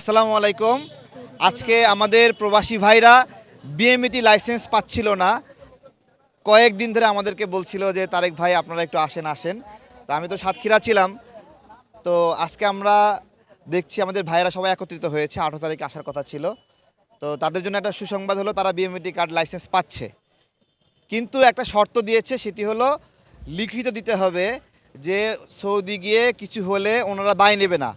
আসসালামু আলাইকুম। আজকে আমাদের প্রবাসী ভাইরা বিএমইটি লাইসেন্স পাচ্ছিল না। কয়েকদিন ধরে আমাদেরকে বলছিল যে, তারেক ভাই, আপনারা একটু আসেন আসেন। তো আমি তো সাতক্ষীরা ছিলাম। তো আজকে আমরা দেখছি আমাদের ভাইরা সবাই একত্রিত হয়েছে, আঠারো তারিখে আসার কথা ছিল। তো তাদের জন্য একটা সুসংবাদ হলো, তারা বিএমইটি কার্ড লাইসেন্স পাচ্ছে। কিন্তু একটা শর্ত দিয়েছে, সেটি হলো লিখিত দিতে হবে যে, সৌদি গিয়ে কিছু হলে ওনারা দায় নেবে না।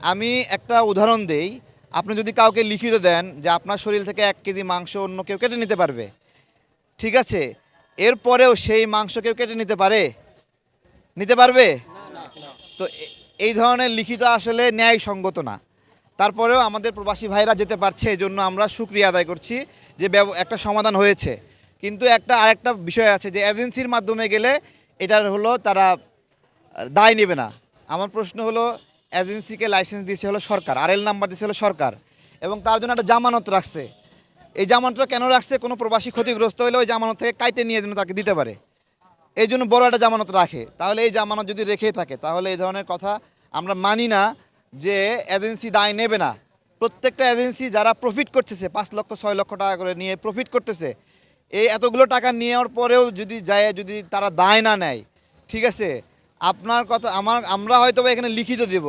আমি একটা উদাহরণ দেই। আপনি যদি কাউকে লিখিত দেন যে আপনার শরীর থেকে এক কেজি মাংস অন্য কেউ কেটে নিতে পারবে। ঠিক আছে? এরপরেও সেই মাংস কেউ কেটে নিতে পারে? নিতে পারবে? তো এই ধরনের লিখিত আসলে ন্যায়সঙ্গত না। তারপরেও আমাদের প্রবাসী ভাইরা যেতে পারছে এই জন্য আমরা সুক্রিয়া আদায় করছি যে একটা সমাধান হয়েছে। কিন্তু একটা, আরেকটা বিষয় আছে যে এজেন্সির মাধ্যমে গেলে এটার হলো তারা দায় নেবে না। আমার প্রশ্ন হলো এজেন্সিকে লাইসেন্স দিয়েছে হলো সরকার আর এল নাম্বার দিয়েছে হলো সরকার, এবং তার জন্য একটা জামানত রাখছে। এই জামানতটা কেন রাখছে? কোনো প্রবাসী ক্ষতিগ্রস্ত হলে ওই জামানত থেকে কাইটে নিয়ে যেন তাকে দিতে পারে। এই জন্য বড় একটা জামানত রাখে। তাহলে এই জামানত যদি রেখেই থাকে, তাহলে এই ধরনের কথা আমরা মানি না যে এজেন্সি দায় নেবে না। প্রত্যেকটা এজেন্সি যারা প্রফিট করতেছে, পাঁচ লক্ষ, ছয় লক্ষ টাকা করে নিয়ে প্রফিট করতেছে, এই এতগুলো টাকা নেওয়ার পরেও যদি যায়, যদি তারা দায় না নেয়, ঠিক আছে? আপনার কথা, আমার, আমরা হয়তো এখানে লিখিত দেব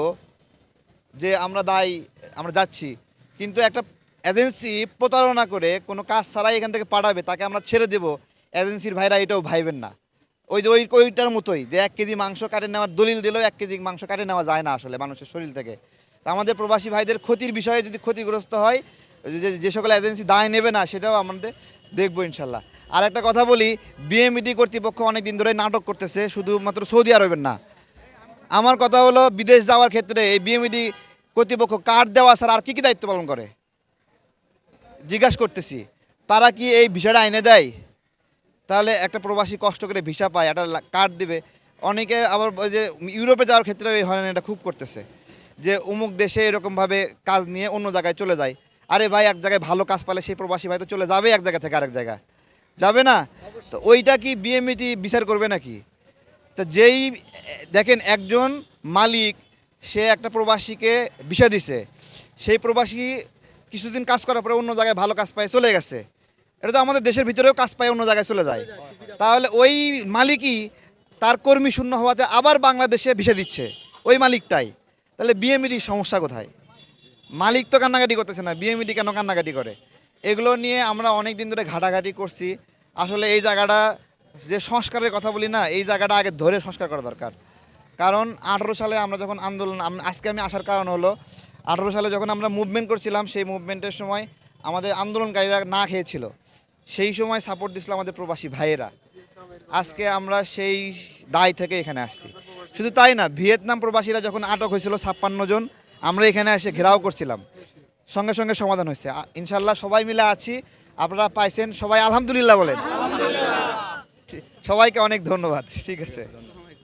যে আমরা দায়, আমরা যাচ্ছি। কিন্তু একটা এজেন্সি প্রতারণা করে কোনো কাজ ছাড়াই এখান থেকে পাঠাবে, তাকে আমরা ছেড়ে দেব। এজেন্সির ভাইরা এটাও ভাইবেন না। ওই যে, ওই, ওইটার মতোই যে এক কেজি মাংস কাটে নেওয়ার দলিল দিলেও এক কেজি মাংস কাটে নেওয়া যায় না আসলে মানুষের শরীর থেকে। তা আমাদের প্রবাসী ভাইদের ক্ষতির বিষয়ে যদি ক্ষতিগ্রস্ত হয় যে সকল এজেন্সি দায় নেবে না, সেটাও আমাদের দেখব ইনশাল্লাহ। আর একটা কথা বলি বিএমইডি কর্তৃপক্ষ অনেক দিন ধরে নাটক করতেছে, শুধুমাত্র সৌদি আরবের না। আমার কথা হলো, বিদেশ যাওয়ার ক্ষেত্রে এই বিএমইডি কর্তৃপক্ষ কার্ড দেওয়া ছাড়া আর কী কী দায়িত্ব পালন করে? জিজ্ঞাসা করতেছি, তারা কি এই ভিসাটা আইনে দেয়? তাহলে একটা প্রবাসী কষ্ট করে ভিসা পায়, একটা কার্ড দিবে। অনেকে আবার ওই যে ইউরোপে যাওয়ার ক্ষেত্রে এই হয়রানিটা খুব করতেছে, যে অমুক দেশে এরকমভাবে কাজ নিয়ে অন্য জায়গায় চলে যায়। আরে ভাই, এক জায়গায় ভালো কাজ পালে সেই প্রবাসী ভাই তো চলে যাবে এক জায়গা থেকে আরেক জায়গায়। যাবে না? তো ওইটা কি বিএমইটি বিচার করবে নাকি? তো যেই, দেখেন একজন মালিক, সে একটা প্রবাসীকে বিষয় দিছে। সেই প্রবাসী কিছুদিন কাজ করার পরে অন্য জায়গায় ভালো কাজ পায় চলে গেছে। এটা তো আমাদের দেশের ভিতরেও কাজ পায় অন্য জায়গায় চলে যায়। তাহলে ওই মালিকই তার কর্মী শূন্য হওয়াতে আবার বাংলাদেশে ভিসা দিচ্ছে। ওই মালিকটাই। তাহলে বিএমইডির সমস্যা কোথায়? মালিক তো কান্নাকাটি করতেছে না, বিএমইডি কেন কান্নাকাটি করে? এগুলো নিয়ে আমরা অনেক দিন ধরে ঘাটাঘাটি করছি। আসলে এই জায়গাটা যে সংস্কারের কথা বলি না, এই জায়গাটা আগে ধরে সংস্কার করা দরকার। কারণ আঠারো সালে আমরা যখন আন্দোলন আজকে আমি আসার কারণ হলো, আঠারো সালে যখন আমরা মুভমেন্ট করছিলাম, সেই মুভমেন্টের সময় আমাদের আন্দোলনকারীরা না খেয়েছিল। সেই সময় সাপোর্ট দিছিল আমাদের প্রবাসী ভাইয়েরা। আজকে আমরা সেই দায় থেকে এখানে আসছি। শুধু তাই না, ভিয়েতনাম প্রবাসীরা যখন আটক হয়েছিল ছাপ্পান্ন জন আমরা এখানে এসে ঘেরাও করছিলাম। সঙ্গে সঙ্গে সমাধান হয়েছে। ইনশাল্লাহ সবাই মিলে আছি। আপনারা পাইছেন, সবাই আলহামদুলিল্লাহ বলেন। সবাইকে অনেক ধন্যবাদ। ঠিক আছে।